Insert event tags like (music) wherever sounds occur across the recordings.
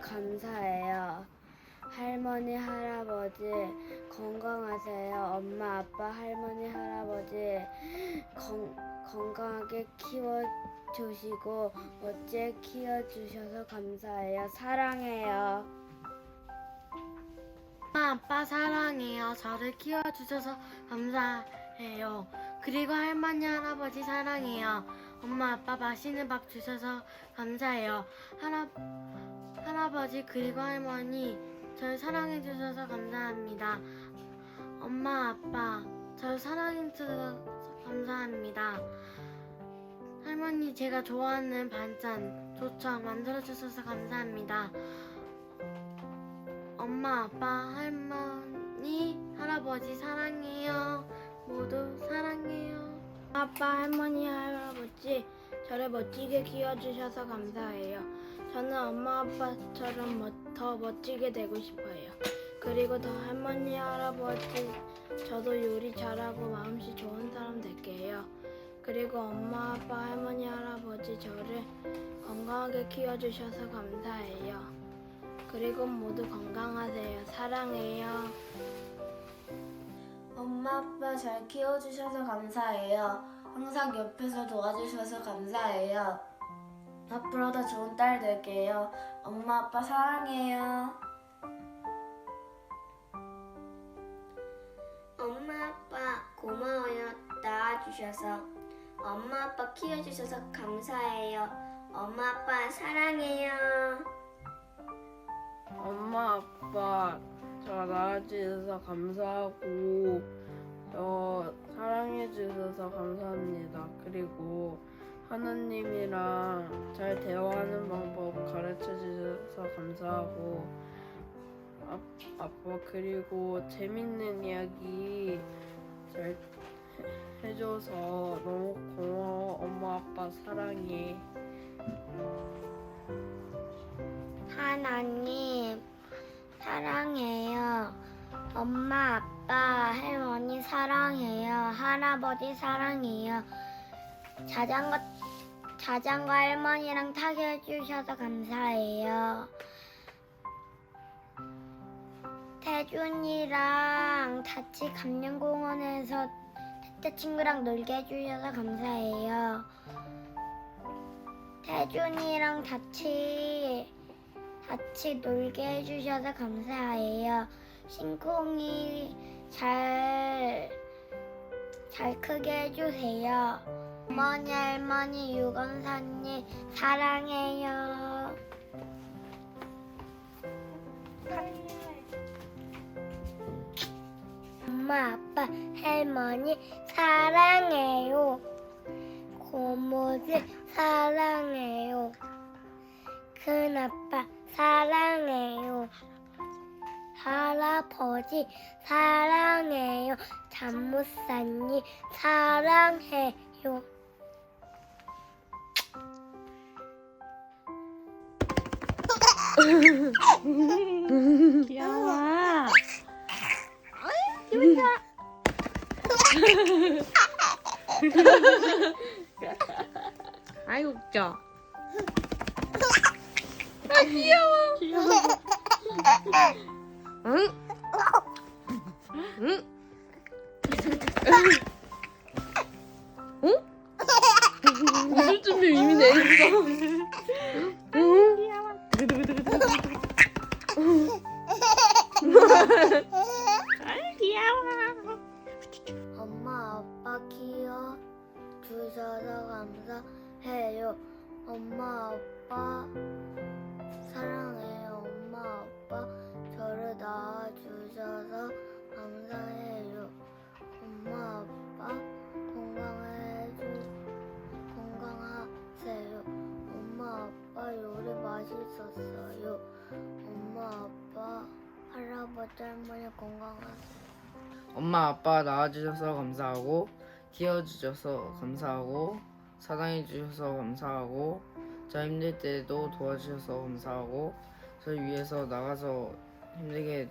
감사해요. 할머니 할아버지 건강하세요. 엄마 아빠 할머니 할아버지 건, 건강하게 키워주시고 멋지게 키워주셔서 감사해요. 사랑해요. 엄마 아빠 사랑해요. 저를 키워주셔서 감사해요. 그리고 할머니 할아버지 사랑해요. 엄마 아빠 맛있는 밥 주셔서 감사해요. 할아 할아버지 그리고 할머니 저를 사랑해 주셔서 감사합니다. 엄마 아빠 저를 사랑해 주셔서 감사합니다. 할머니 제가 좋아하는 반찬 조청 만들어 주셔서 감사합니다. 엄마, 아빠, 할머니, 할아버지 사랑해요. 모두 사랑해요. 아빠, 할머니, 할아버지 저를 멋지게 키워주셔서 감사해요. 저는 엄마, 아빠처럼 멋- 더 멋지게 되고 싶어요. 그리고 더 할머니, 할아버지 저도 요리 잘하고 마음씨 좋은 사람 될게요. 그리고 엄마, 아빠, 할머니, 할아버지 저를 건강하게 키워주셔서 감사해요. 그리고 모두 건강하세요. 사랑해요. 엄마 아빠 잘 키워주셔서 감사해요. 항상 옆에서 도와주셔서 감사해요. 앞으로도 좋은 딸 될게요. 엄마 아빠 사랑해요. 엄마 아빠 고마워요. 낳아주셔서. 엄마 아빠 키워주셔서 감사해요. 엄마 아빠 사랑해요. 엄마 아빠 저 낳아주셔서 감사하고 저 사랑해 주셔서 감사합니다. 그리고 하나님이랑 잘 대화하는 방법 가르쳐 주셔서 감사하고 아, 아빠 그리고 재밌는 이야기 잘 해- 해줘서 너무 고마워 엄마 아빠 사랑해 하나님 사랑해요. 엄마, 아빠, 할머니 사랑해요. 할아버지 사랑해요. 자전거 자전거 할머니랑 타게 해주셔서 감사해요. 태준이랑 같이 감령공원에서 태태 친구랑 놀게 해주셔서 감사해요. 태준이랑 같이 같이 놀게 해주셔서 감사해요. 신콩이 잘, 잘 크게 해주세요. 어머니, 할머니, 유건사님, 사랑해요. 엄마, 아빠, 할머니, 사랑해요. 고모들, 사랑해요. 큰아빠 사랑해요. 할아버지 사랑해요. 잠못사님 사랑해요. 귀여워 아이고 웃겨 아 귀여워 귀여워 응? 응? 응? 웃을 준비 이미 돼 있어 응? 귀여워 엄마 아빠 감사해요. 엄마 아빠 사랑해요. 엄마 아빠 저를 낳아 주셔서 감사해요. 엄마 아빠 건강해주 건강하세요. 엄마 아빠 요리 맛있었어요. 엄마 아빠 할아버지 할머니 건강하세요. 엄마 아빠 낳아주셔서 감사하고 키워주셔서 감사하고 사랑해주셔서 감사하고 저 힘들 때도 도와주셔서 감사하고 저를 위해서 나가서 힘들게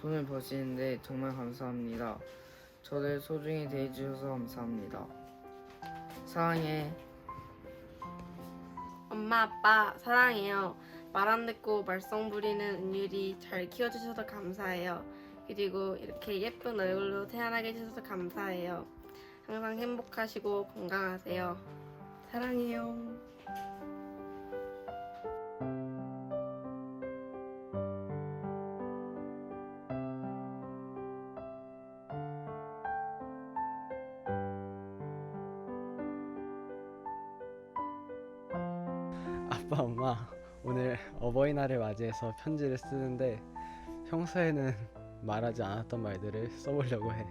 돈을 버시는데 정말 감사합니다. 저를 소중히 대해주셔서 감사합니다. 사랑해. 엄마 아빠 사랑해요. 말 안 듣고 말썽 부리는 은율이 잘 키워주셔서 감사해요. 그리고 이렇게 예쁜 얼굴로 태어나게 해주셔서 감사해요. 항상 행복하시고 건강하세요. 사랑해요. 아빠 엄마 오늘 어버이날을 맞이해서 편지를 쓰는데 평소에는 말하지 않았던 말들을 써보려고 해.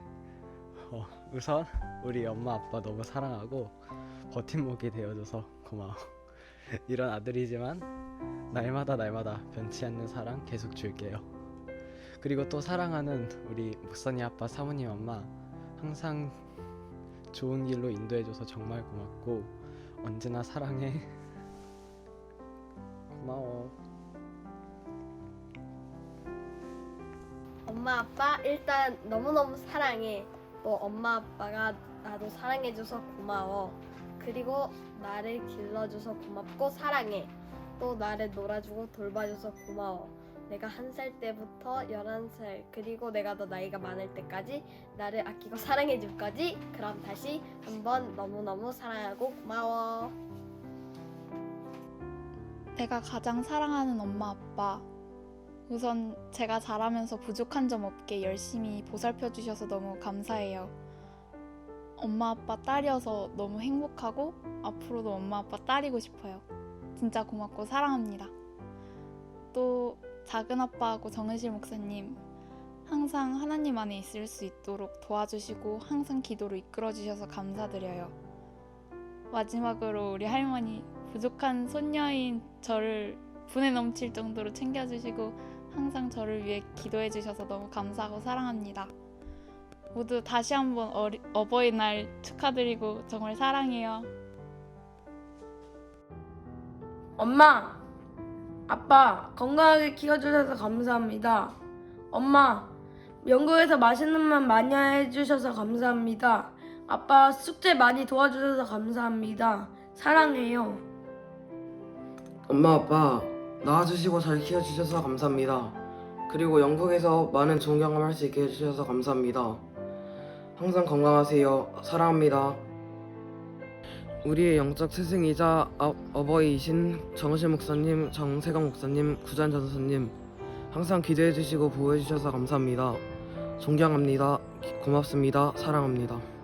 어, 우선 우리 엄마 아빠 너무 사랑하고 버팀목이 되어줘서 고마워. (laughs) 이런 아들이지만 날마다 날마다 변치 않는 사랑 계속 줄게요. 그리고 또 사랑하는 우리 목선이 아빠 사모님 엄마 항상 좋은 길로 인도해줘서 정말 고맙고 언제나 사랑해. 고마워. 엄마 아빠 일단 너무너무 사랑해. 또 엄마 아빠가 나도 사랑해줘서 고마워. 그리고 나를 길러줘서 고맙고 사랑해. 또 나를 놀아주고 돌봐줘서 고마워. 내가 한 살 때부터 열한 살 그리고 내가 더 나이가 많을 때까지 나를 아끼고 사랑해줄 거지? 그럼 다시 한번 너무너무 사랑하고 고마워. 내가 가장 사랑하는 엄마 아빠. 우선 제가 자라면서 부족한 점 없게 열심히 보살펴 주셔서 너무 감사해요. 엄마 아빠 딸이어서 너무 행복하고 앞으로도 엄마 아빠 딸이고 싶어요. 진짜 고맙고 사랑합니다. 또 작은 아빠하고 정은실 목사님 항상 하나님 안에 있을 수 있도록 도와주시고 항상 기도로 이끌어 주셔서 감사드려요. 마지막으로 우리 할머니 부족한 손녀인 저를 분에 넘칠 정도로 챙겨주시고 항상 저를 위해 기도해 주셔서 너무 감사하고 사랑합니다. 모두 다시 한번 어리, 어버이날 축하드리고 정말 사랑해요. 엄마, 아빠 건강하게 키워주셔서 감사합니다. 엄마, 영국에서 맛있는 맛 많이 해주셔서 감사합니다. 아빠 숙제 많이 도와주셔서 감사합니다. 사랑해요. 엄마 아빠 낳아주시고 잘 키워주셔서 감사합니다. 그리고 영국에서 많은 좋은 경험할 수 있게 해주셔서 감사합니다. 항상 건강하세요. 사랑합니다. 우리의 영적 스승이자 어, 어버이이신 정실 목사님, 정세강 목사님, 구잔 전사님 항상 기도해 주시고 보호해 주셔서 감사합니다. 존경합니다. 고맙습니다. 사랑합니다.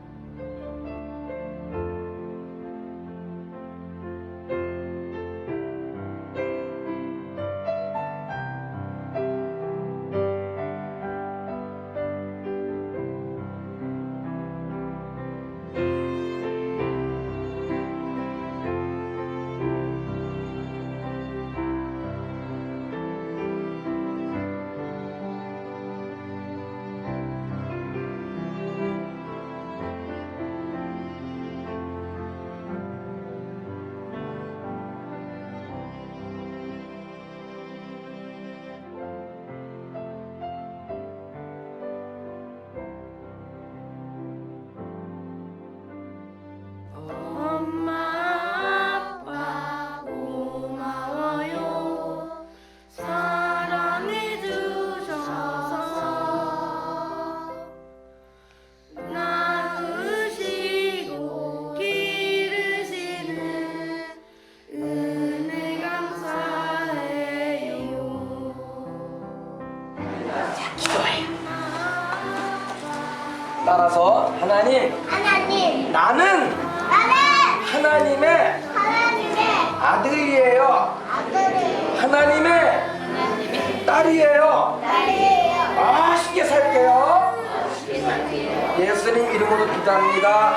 하나님의 하나님의 아들이에요. 아들이에요. 하나님의 딸이에요. 딸이에요. 맛있게 살게요. 예수님 이름으로 기도합니다.